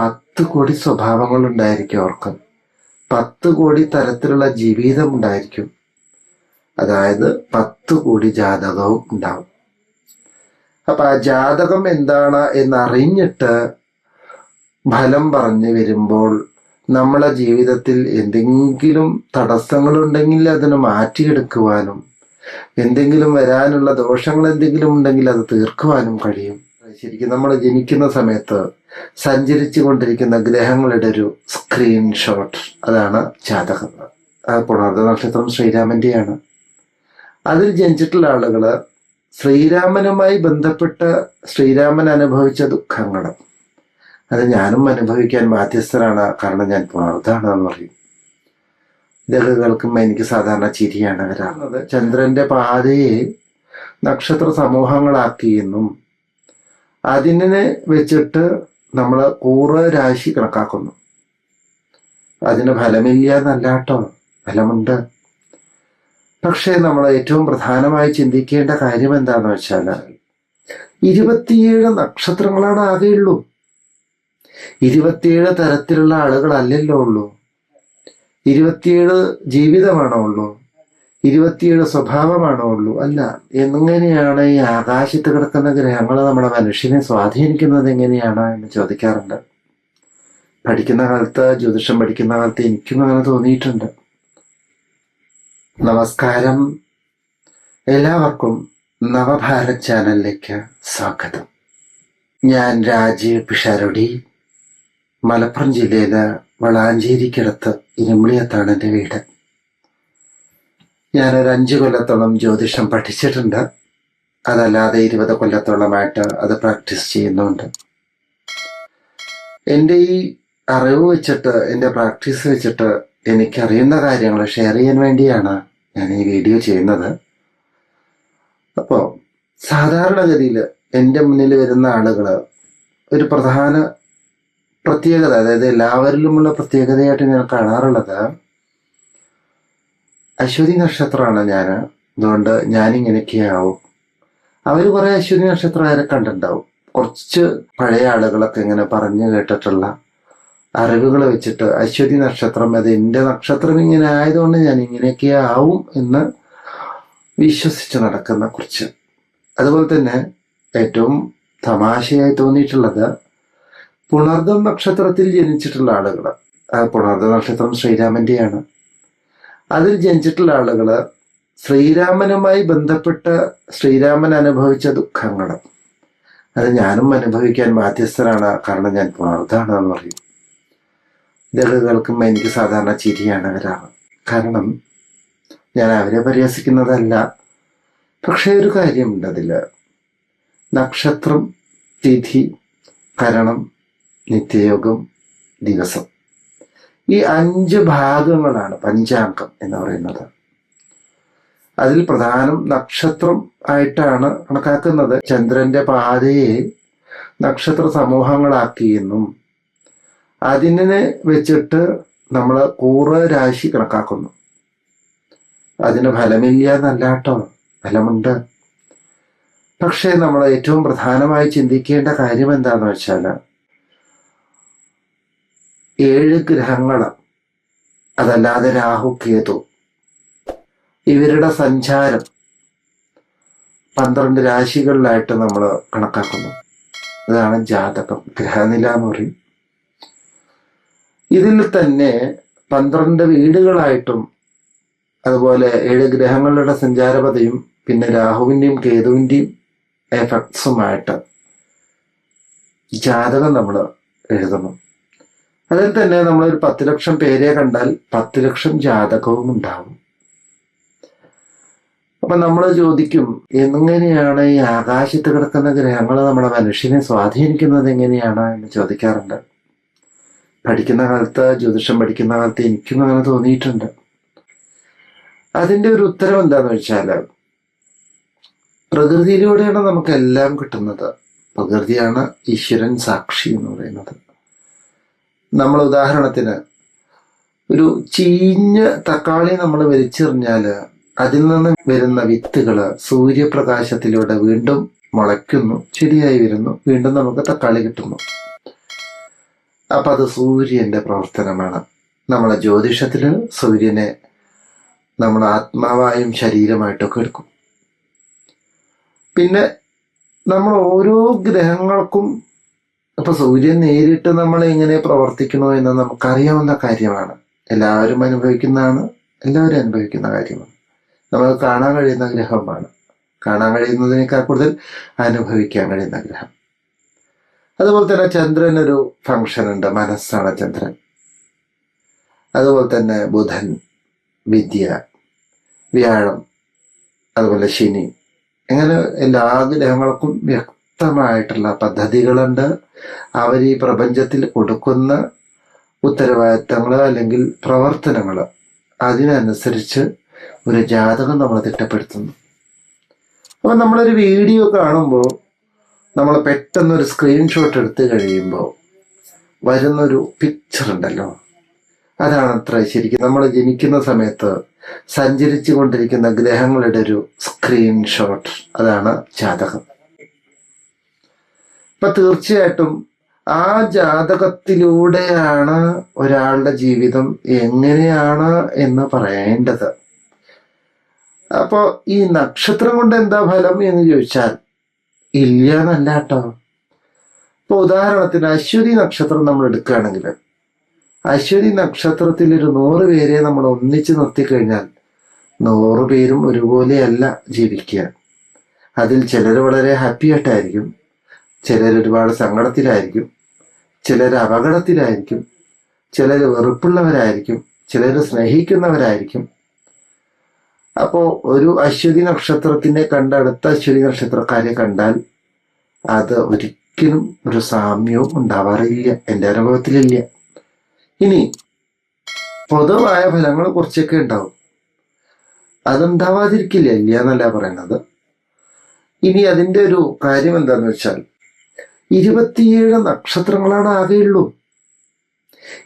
പത്ത് കോടി സ്വഭാവങ്ങൾ ഉണ്ടായിരിക്കും അവർക്ക്. പത്ത് കോടി തരത്തിലുള്ള ജീവിതം ഉണ്ടായിരിക്കും അതായത് പത്ത് കോടി ജാതകവും ഉണ്ടാവും. അപ്പൊ ആ ജാതകം എന്താണ് എന്നറിഞ്ഞിട്ട് ഫലം പറഞ്ഞു വരുമ്പോൾ നമ്മളെ ജീവിതത്തിൽ എന്തെങ്കിലും തടസ്സങ്ങളുണ്ടെങ്കിൽ അതിനെ മാറ്റിയെടുക്കുവാനും എന്തെങ്കിലും വരാനുള്ള ദോഷങ്ങൾ എന്തെങ്കിലും ഉണ്ടെങ്കിൽ അത് തീർക്കുവാനും കഴിയും. ശരിക്കും നമ്മൾ ജനിക്കുന്ന സമയത്ത് സഞ്ചരിച്ചു കൊണ്ടിരിക്കുന്ന ഗ്രഹങ്ങളുടെ ഒരു സ്ക്രീൻഷോട്ട് അതാണ് ജാതകം. പുണർദ നക്ഷത്രം ശ്രീരാമന്റെയാണ്. അതിൽ ജനിച്ചിട്ടുള്ള ആളുകൾ ശ്രീരാമനുമായി ബന്ധപ്പെട്ട് ശ്രീരാമൻ അനുഭവിച്ച ദുഃഖങ്ങൾ അത് ഞാനും അനുഭവിക്കാൻ ബാധ്യസ്ഥനാണ്. കാരണം ഞാൻ പുണർദാണെന്ന് പറയും. ഇതൊക്കെ കേൾക്കുമ്പോൾ എനിക്ക് സാധാരണ ചിരിയാണ് വരാറുള്ളത്. ചന്ദ്രന്റെ പാതയെ നക്ഷത്ര സമൂഹങ്ങളാക്കിയെന്നും അതിനെ വെച്ചിട്ട് നമ്മൾ കൂറ് രാശി കണക്കാക്കുന്നു. അതിന് ഫലമില്ല എന്നല്ല കേട്ടോ ഫലമുണ്ട്. പക്ഷേ നമ്മൾ ഏറ്റവും പ്രധാനമായി ചിന്തിക്കേണ്ട കാര്യം എന്താന്ന് വെച്ചാൽ ഇരുപത്തിയേഴ് നക്ഷത്രങ്ങളാണ് ആകെയുള്ളൂ ഇരുപത്തിയേഴ് തരത്തിലുള്ള ആളുകളല്ലല്ലോ ഉള്ളൂ. ഇരുപത്തിയേഴ് ജീവിതമാണോ ഉള്ളൂ. ഇരുപത്തിയേഴ് സ്വഭാവമാണോ ഉള്ളൂ. അല്ല എങ്ങനെയാണ് ഈ ആകാശത്ത് കിടക്കുന്ന ഗ്രഹങ്ങൾ നമ്മുടെ മനുഷ്യനെ സ്വാധീനിക്കുന്നത് എങ്ങനെയാണ് എന്ന് ചോദിക്കാറുണ്ട്. പഠിക്കുന്ന കാലത്ത് ജ്യോതിഷം പഠിക്കുന്ന കാലത്ത് എനിക്കും അങ്ങനെ തോന്നിയിട്ടുണ്ട്. നമസ്കാരം. എല്ലാവർക്കും നവഭാരത് ചാനലിലേക്ക് സ്വാഗതം. ഞാൻ രാജീവ് പിഷാരടി. മലപ്പുറം ജില്ലയിലെ വളാഞ്ചേരിക്കടുത്ത് ഇരുമ്പിളിയത്താണ് എന്റെ വീട്. ഞാനൊരു അഞ്ച് കൊല്ലത്തോളം ജ്യോതിഷം പഠിച്ചിട്ടുണ്ട്. അതല്ലാതെ ഇരുപത് കൊല്ലത്തോളമായിട്ട് അത് പ്രാക്ടീസ് ചെയ്യുന്നുണ്ട്. എന്റെ ഈ അറിവ് വെച്ചിട്ട് എന്റെ പ്രാക്ടീസ് വെച്ചിട്ട് എനിക്കറിയുന്ന കാര്യങ്ങൾ ഷെയർ ചെയ്യാൻ വേണ്ടിയാണ് ഞാൻ ഈ വീഡിയോ ചെയ്യുന്നത്. അപ്പോൾ സാധാരണഗതിയിൽ എന്റെ മുന്നിൽ വരുന്ന ആളുകൾ ഒരു പ്രധാന പ്രത്യേകത അതായത് എല്ലാവരിലുമുള്ള പ്രത്യേകതയായിട്ട് ഞാൻ കാണാറുള്ളത് അശ്വതി നക്ഷത്രമാണ് ഞാൻ അതുകൊണ്ട് ഞാനിങ്ങനെയൊക്കെ ആവും. അവർ കുറെ അശ്വതി നക്ഷത്രക്കാരെ കണ്ടിട്ടുണ്ടാവും. കുറച്ച് പഴയ ആളുകളൊക്കെ ഇങ്ങനെ പറഞ്ഞു കേട്ടിട്ടുള്ള അറിവുകൾ വെച്ചിട്ട് അശ്വതി നക്ഷത്രം അത് എന്റെ നക്ഷത്രം ഇങ്ങനെ ആയതുകൊണ്ട് ഞാൻ ഇങ്ങനെയൊക്കെ ആവും എന്ന് വിശ്വസിച്ച് നടക്കുന്ന കുറച്ച്. അതുപോലെ തന്നെ ഏറ്റവും തമാശയായി തോന്നിയിട്ടുള്ളത് പുണർദം നക്ഷത്രത്തിൽ ജനിച്ചിട്ടുള്ള ആളുകൾ ആ പുണർദ നക്ഷത്രം ശ്രീരാമന്റെയാണ്. അതിൽ ജനിച്ചിട്ടുള്ള ആളുകൾ ശ്രീരാമനുമായി ബന്ധപ്പെട്ട ശ്രീരാമൻ അനുഭവിച്ച ദുഃഖങ്ങൾ അത് ഞാനും അനുഭവിക്കാൻ ബാധ്യസ്ഥനാണ്. കാരണം ഞാൻ പുണർദാണെന്ന് പറയും. ഇതൊക്കെ കേൾക്കുമ്പോൾ എനിക്ക് സാധാരണ ചിരിയാണ് വരാറ്. കാരണം ഞാൻ അവരെ പരിഹസിക്കുന്നതല്ല. പക്ഷേ ഒരു കാര്യമുണ്ട് അതിൽ നക്ഷത്രം തിഥി കരണം നിത്യയോഗം ദിവസം. ഈ അഞ്ച് ഭാഗങ്ങളാണ് പഞ്ചാംഗം എന്ന് പറയുന്നത്. അതിൽ പ്രധാനം നക്ഷത്രം ആയിട്ടാണ് കണക്കാക്കുന്നത്. ചന്ദ്രന്റെ പാതയെ നക്ഷത്ര സമൂഹങ്ങളാക്കിയെന്നും അതിനെ വെച്ചിട്ട് നമ്മൾ കൂറ് രാശി കണക്കാക്കുന്നു. അതിന് ഫലമില്ല എന്നല്ലാട്ടോ ഫലമുണ്ട്. പക്ഷേ നമ്മൾ ഏറ്റവും പ്രധാനമായി ചിന്തിക്കേണ്ട കാര്യം എന്താണെന്ന് വെച്ചാൽ ഏഴ് ഗ്രഹങ്ങൾ അതല്ലാതെ രാഹു കേതു. ഇവരുടെ സഞ്ചാരം പന്ത്രണ്ട് രാശികളിലായിട്ട് നമ്മൾ കണക്കാക്കുന്നു. അതാണ് ജാതകം ഗ്രഹനില എന്ന് പറയും. ഇതിൽ തന്നെ പന്ത്രണ്ട് വീടുകളായിട്ടും അതുപോലെ ഏഴ് ഗ്രഹങ്ങളുടെ സഞ്ചാരപതയും പിന്നെ രാഹുവിന്റെയും കേതുവിന്റെയും എഫക്ട്സുമായിട്ട് ജാതകം നമ്മൾ എഴുതണം അതിൽ തന്നെ നമ്മൾ ഒരു പത്ത് ലക്ഷം പേരെ കണ്ടാൽ പത്ത് ലക്ഷം ജാതകവും ഉണ്ടാവും. അപ്പൊ നമ്മൾ ചോദിക്കും എങ്ങനെയാണ് ഈ ആകാശത്ത് കിടക്കുന്ന ഗ്രഹങ്ങൾ നമ്മുടെ മനുഷ്യനെ സ്വാധീനിക്കുന്നത് എങ്ങനെയാണ് എന്ന് ചോദിക്കാറുണ്ട്. പഠിക്കുന്ന കാലത്ത് ജ്യോതിഷം പഠിക്കുന്ന കാലത്ത് എനിക്കും അങ്ങനെ തോന്നിയിട്ടുണ്ട്. അതിന്റെ ഒരു ഉത്തരം എന്താന്ന് വെച്ചാൽ പ്രകൃതിയിലൂടെയാണ് നമുക്കെല്ലാം കിട്ടുന്നത്. പ്രകൃതിയാണ് ഈശ്വരൻ സാക്ഷി എന്ന് പറയുന്നത്. നമ്മൾ ഉദാഹരണത്തിന് ഒരു ചീഞ്ഞ തക്കാളി നമ്മൾ വലിച്ചെറിഞ്ഞാൽ അതിൽ നിന്ന് വരുന്ന വിത്തുകൾ സൂര്യപ്രകാശത്തിലൂടെ വീണ്ടും മുളയ്ക്കുന്നു ശരിയായി വരുന്നു വീണ്ടും നമുക്ക് തക്കാളി കിട്ടുന്നു. അപ്പൊ അത് സൂര്യന്റെ പ്രവർത്തനമാണ്. നമ്മളെ ജ്യോതിഷത്തിൽ സൂര്യനെ നമ്മൾ ആത്മാവായും ശരീരമായിട്ടൊക്കെ എടുക്കും. പിന്നെ നമ്മൾ ഓരോ ഗ്രഹങ്ങൾക്കും ഇപ്പൊ സൂര്യൻ നേരിട്ട് നമ്മൾ എങ്ങനെ പ്രവർത്തിക്കണോ എന്ന് നമുക്കറിയാവുന്ന കാര്യമാണ്. എല്ലാവരും അനുഭവിക്കുന്നതാണ് എല്ലാവരും അനുഭവിക്കുന്ന കാര്യമാണ്. നമുക്ക് കാണാൻ കഴിയുന്ന ഗ്രഹമാണ്. കാണാൻ കഴിയുന്നതിനേക്കാൾ കൂടുതൽ അനുഭവിക്കാൻ കഴിയുന്ന ഗ്രഹം. അതുപോലെ തന്നെ ചന്ദ്രൻ ഒരു ഫങ്ഷൻ ഉണ്ട് മനസ്സാണ് ചന്ദ്രൻ. അതുപോലെ തന്നെ ബുധൻ വിദ്യ വ്യാഴം അതുപോലെ ശനി. അങ്ങനെ എല്ലാ ഗ്രഹങ്ങൾക്കും വ്യക്തമായിട്ടുള്ള പദ്ധതികളുണ്ട്. അവർ ഈ പ്രപഞ്ചത്തിൽ കൊടുക്കുന്ന ഉത്തരവാദിത്തങ്ങൾ അല്ലെങ്കിൽ പ്രവർത്തനങ്ങൾ അതിനനുസരിച്ച് ഒരു ജാതകം നമ്മൾ തിട്ടപ്പെടുത്തുന്നു. അപ്പൊ നമ്മളൊരു വീഡിയോ കാണുമ്പോൾ നമ്മൾ പെട്ടെന്ന് ഒരു സ്ക്രീൻഷോട്ട് എടുത്തു കഴിയുമ്പോൾ വരുന്നൊരു പിക്ചർ ഉണ്ടല്ലോ. അതാണ് അത്ര ശരിക്കും നമ്മൾ ജനിക്കുന്ന സമയത്ത് സഞ്ചരിച്ചു കൊണ്ടിരിക്കുന്ന ഗ്രഹങ്ങളുടെ ഒരു സ്ക്രീൻഷോട്ട് അതാണ് ജാതകം. അപ്പൊ തീർച്ചയായിട്ടും ആ ജാതകത്തിലൂടെയാണ് ഒരാളുടെ ജീവിതം എങ്ങനെയാണ് എന്ന് പറയേണ്ടത്. അപ്പോ ഈ നക്ഷത്രം കൊണ്ട് എന്താ ഫലം എന്ന് ചോദിച്ചാൽ ഇല്ല എന്നല്ല കേട്ടോ. ഇപ്പൊ ഉദാഹരണത്തിന് അശ്വതി നക്ഷത്രം നമ്മൾ എടുക്കുകയാണെങ്കിൽ അശ്വതി നക്ഷത്രത്തിൽ ഒരു നൂറ് പേരെ നമ്മൾ ഒന്നിച്ച് നിർത്തിക്കഴിഞ്ഞാൽ നൂറ് പേരും ഒരുപോലെയല്ല ജീവിക്കുക. അതിൽ ചിലർ വളരെ ഹാപ്പി ആയിട്ടായിരിക്കും ചിലർ ഒരുപാട് സങ്കടത്തിലായിരിക്കും. ചിലർ അപകടത്തിലായിരിക്കും. ചിലർ വെറുപ്പുള്ളവരായിരിക്കും. ചിലർ സ്നേഹിക്കുന്നവരായിരിക്കും. അപ്പോൾ ഒരു അശ്വതി നക്ഷത്രത്തിനെ കണ്ട അടുത്ത അശ്വതി നക്ഷത്രക്കാരെ കണ്ടാൽ അത് ഒരിക്കലും ഒരു സാമ്യവും ഉണ്ടാവാറില്ല. എന്റെ അനുഭവത്തിലില്ല. ഇനി പൊതുവായ ഫലങ്ങൾ കുറച്ചൊക്കെ ഉണ്ടാവും. അതുണ്ടാവാതിരിക്കില്ല ഇല്ല എന്നല്ല പറയുന്നത് ഇനി അതിന്റെ ഒരു കാര്യം എന്താണെന്ന് വെച്ചാൽ ഇരുപത്തിയേഴ് നക്ഷത്രങ്ങളാണ് ആകെയുള്ളൂ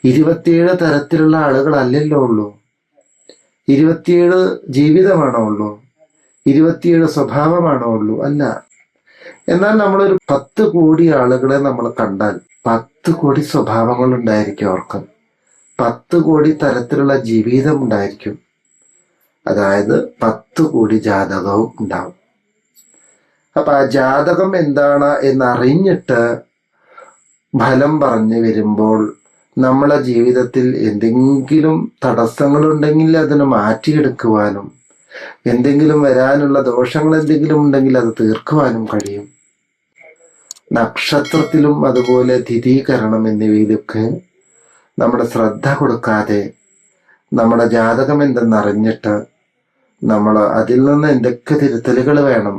ഇരുപത്തിയേഴ് തരത്തിലുള്ള ആളുകളല്ലല്ലോ ഉള്ളൂ. ഇരുപത്തിയേഴ് ജീവിതമാണോ ഉള്ളൂ. ഇരുപത്തിയേഴ് സ്വഭാവമാണോ ഉള്ളൂ. അല്ല. എന്നാൽ നമ്മളൊരു പത്ത് കോടി ആളുകളെ നമ്മൾ കണ്ടാൽ പത്ത് കോടി സ്വഭാവങ്ങൾ ഉണ്ടായിരിക്കും അവർക്ക്. പത്ത് കോടി തരത്തിലുള്ള ജീവിതം ഉണ്ടായിരിക്കും. അതായത് പത്ത് കോടി ജാതകവും ഉണ്ടാവും. അപ്പൊ ആ ജാതകം എന്താണ് എന്നറിഞ്ഞിട്ട് ഫലം പറഞ്ഞു വരുമ്പോൾ നമ്മളെ ജീവിതത്തിൽ എന്തെങ്കിലും തടസ്സങ്ങളുണ്ടെങ്കിൽ അതിന് മാറ്റിയെടുക്കുവാനും എന്തെങ്കിലും വരാനുള്ള ദോഷങ്ങൾ എന്തെങ്കിലും ഉണ്ടെങ്കിൽ അത് തീർക്കുവാനും കഴിയും. നക്ഷത്രത്തിലും അതുപോലെ തിഥീകരണം എന്നിവയിലൊക്കെ നമ്മുടെ ശ്രദ്ധ കൊടുക്കാതെ നമ്മുടെ ജാതകം എന്തെന്നറിഞ്ഞിട്ട് നമ്മൾ അതിൽ നിന്ന് എന്തൊക്കെ തിരുത്തലുകൾ വേണം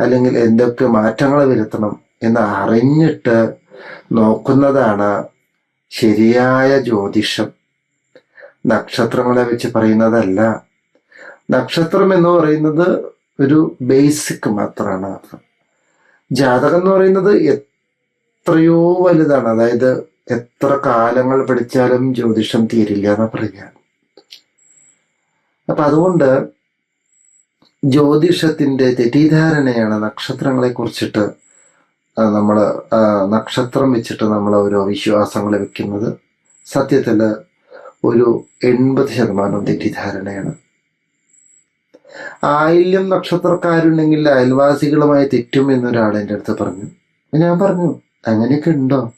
അല്ലെങ്കിൽ എന്തൊക്കെ മാറ്റങ്ങൾ വരുത്തണം എന്ന് അറിഞ്ഞിട്ട് നോക്കുന്നതാണ് ശരിയായ ജ്യോതിഷം. നക്ഷത്രങ്ങളെ വെച്ച് പറയുന്നതല്ല. നക്ഷത്രം എന്ന് പറയുന്നത് ഒരു ബേസിക് മാത്രമാണ്. ജാതകം എന്ന് പറയുന്നത് എത്രയോ വലുതാണ്. അതായത് എത്ര കാലങ്ങൾ പഠിച്ചാലും ജ്യോതിഷം തീരില്ല എന്നാ പറയുക അപ്പൊ അതുകൊണ്ട് ജ്യോതിഷത്തിന്റെ തെറ്റിദ്ധാരണയാണ് നക്ഷത്രങ്ങളെ കുറിച്ചിട്ട് നമ്മൾ നക്ഷത്രം വെച്ചിട്ട് നമ്മൾ ഓരോ വിശ്വാസങ്ങൾ വെക്കുന്നത് സത്യത്തിൽ ഒരു എൺപത് ശതമാനം തെറ്റിദ്ധാരണയാണ്. ആയില്യം നക്ഷത്രക്കാരുണ്ടെങ്കിൽ അയൽവാസികളുമായി തെറ്റും എന്നൊരാൾ എന്റെ അടുത്ത് പറഞ്ഞു. ഞാൻ പറഞ്ഞു അങ്ങനെയൊക്കെ ഉണ്ടോ?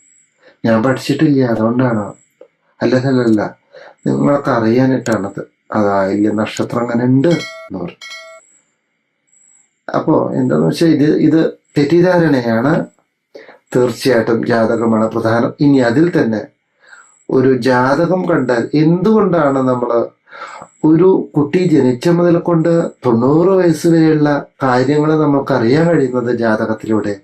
ഞാൻ പഠിച്ചിട്ടില്ല അതുകൊണ്ടാണ്? അറിയാനായിട്ടാണത് അത് ആയില്യം നക്ഷത്രം അങ്ങനെ ഉണ്ട് എന്ന് പറഞ്ഞു. അപ്പോ എന്താന്ന് വെച്ചാൽ ഇത് ഇത് തെറ്റിദ്ധാരണയാണ്. തീർച്ചയായിട്ടും ജാതകമാണ് പ്രധാനം. ഇനി അതിൽ തന്നെ ഒരു ജാതകം കണ്ടാൽ എന്തുകൊണ്ടാണ് നമ്മൾ ഒരു കുട്ടി ജനിച്ച മുതൽ കൊണ്ട് തൊണ്ണൂറ് വയസ്സ് വരെയുള്ള കാര്യങ്ങൾ നമുക്ക് അറിയാൻ കഴിയുന്നത് ജാതകത്തിലൂടെ?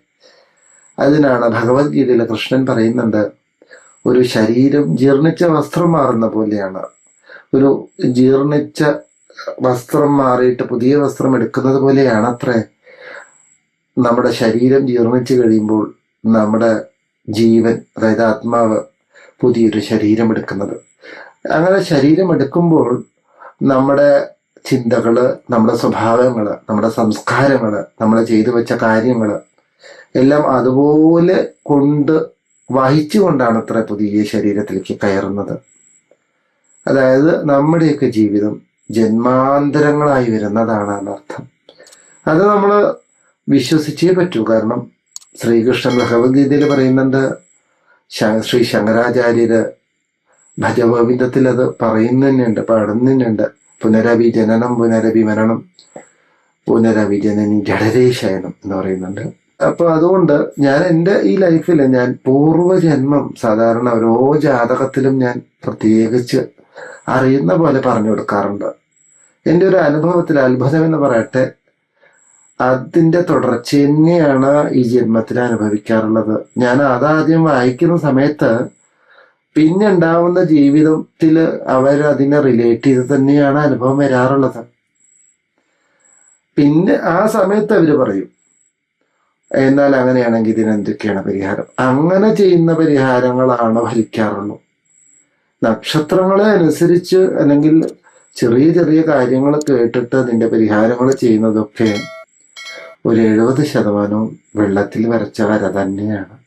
അതിനാണ് ഭഗവത്ഗീതയിൽ കൃഷ്ണൻ പറയുന്നുണ്ട് ഒരു ശരീരം ജീർണിച്ച വസ്ത്രം മാറുന്ന പോലെയാണ്. ഒരു ജീർണിച്ച വസ്ത്രം മാറിയിട്ട് പുതിയ വസ്ത്രം എടുക്കുന്നത് പോലെയാണ് അത്രേ നമ്മുടെ ശരീരം ജീർണിച്ചു കഴിയുമ്പോൾ നമ്മുടെ ജീവൻ അതായത് ആത്മാവ് പുതിയൊരു ശരീരം എടുക്കുന്നത്. അങ്ങനെ ശരീരം എടുക്കുമ്പോൾ നമ്മുടെ ചിന്തകൾ നമ്മുടെ സ്വഭാവങ്ങൾ നമ്മുടെ സംസ്കാരങ്ങൾ നമ്മൾ ചെയ്തു വെച്ച കാര്യങ്ങൾ എല്ലാം അതുപോലെ കൊണ്ട് വഹിച്ചുകൊണ്ടാണ് അത്ര പുതിയ ശരീരത്തിലേക്ക് കയറുന്നത്. അതായത് നമ്മുടെയൊക്കെ ജീവിതം ജന്മാന്തരങ്ങളായി വരുന്നതാണ് എന്നർത്ഥം. അത് നമ്മൾ വിശ്വസിച്ചേ പറ്റൂ. കാരണം ശ്രീകൃഷ്ണൻ ഭഗവത്ഗീതയിൽ പറയുന്നുണ്ട് ശ്രീ ശങ്കരാചാര്യര് ഭജഗോവിന്ദത്തിൽ അത് പറയുന്നുണ്ട് പാടുന്നുണ്ട്. പുനരവി ജനനം പുനരവി മരണം പുനരവി ജനനി ജഡരേശയനം എന്ന് പറയുന്നുണ്ട്. അപ്പൊ അതുകൊണ്ട് ഞാൻ എന്റെ ഈ ലൈഫിൽ ഞാൻ പൂർവജന്മം സാധാരണ ഓരോ ജാതകത്തിലും ഞാൻ പ്രത്യേകിച്ച് അറിയുന്ന പോലെ പറഞ്ഞു കൊടുക്കാറുണ്ട്. എന്റെ ഒരു അനുഭവത്തിൽ അത്ഭുതം എന്ന് പറയട്ടെ അതിന്റെ തുടർച്ച തന്നെയാണ് ഈ ജന്മത്തിൽ അനുഭവിക്കാറുള്ളത്. ഞാൻ അതാദ്യം വായിക്കുന്ന സമയത്ത് പിന്നെ ഉണ്ടാവുന്ന ജീവിതത്തിൽ അവർ അതിനെ റിലേറ്റ് ചെയ്ത് തന്നെയാണ് അനുഭവം വരാറുള്ളത്. പിന്നെ ആ സമയത്ത് അവർ പറയും എന്നാൽ അങ്ങനെയാണെങ്കിൽ ഇതിനെന്തൊക്കെയാണ് പരിഹാരം? അങ്ങനെ ചെയ്യുന്ന പരിഹാരങ്ങളാണ് ഫലിക്കാറുള്ളൂ നക്ഷത്രങ്ങളെ അനുസരിച്ച് അല്ലെങ്കിൽ ചെറിയ ചെറിയ കാര്യങ്ങൾ കേട്ടിട്ട് അതിന്റെ പരിഹാരങ്ങൾ ചെയ്യുന്നതൊക്കെ ഒരു എഴുപത് ശതമാനവും വെള്ളത്തിൽ വരച്ച വര തന്നെയാണ്.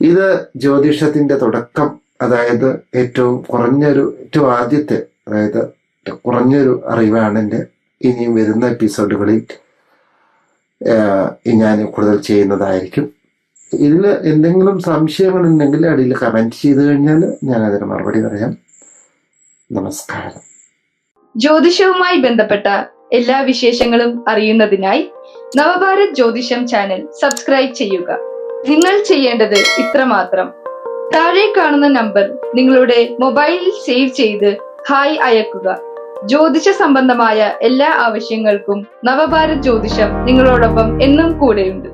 ഇത് ജ്യോതിഷത്തിന്റെ തുടക്കം അതായത് ഏറ്റവും കുറഞ്ഞൊരു ഏറ്റവും ആദ്യത്തെ അതായത് കുറഞ്ഞൊരു അറിവാണ് എന്റെ ഇനിയും വരുന്ന എപ്പിസോഡുകളിൽ ഞാൻ കൂടുതൽ ചെയ്യുന്നതായിരിക്കും. ഇതിൽ എന്തെങ്കിലും സംശയങ്ങളുണ്ടെങ്കിൽ അടിയിൽ കമന്റ് ചെയ്ത് കഴിഞ്ഞാൽ ഞാൻ അതിന് മറുപടി പറയാം. നമസ്കാരം. ജ്യോതിഷവുമായി ബന്ധപ്പെട്ട എല്ലാ വിശേഷങ്ങളും അറിയുന്നതിനായി നവഭാരത് ജ്യോതിഷം ചാനൽ സബ്സ്ക്രൈബ് ചെയ്യുക. നിങ്ങൾ ചെയ്യേണ്ടത് ഇത്രമാത്രം. താഴെ കാണുന്ന നമ്പർ നിങ്ങളുടെ മൊബൈലിൽ സേവ് ചെയ്ത് ഹായ് അയക്കുക. ജ്യോതിഷ സംബന്ധമായ എല്ലാ ആവശ്യങ്ങൾക്കും നവഭാരത് ജ്യോതിഷം നിങ്ങളോടൊപ്പം എന്നും കൂടെയുണ്ട്.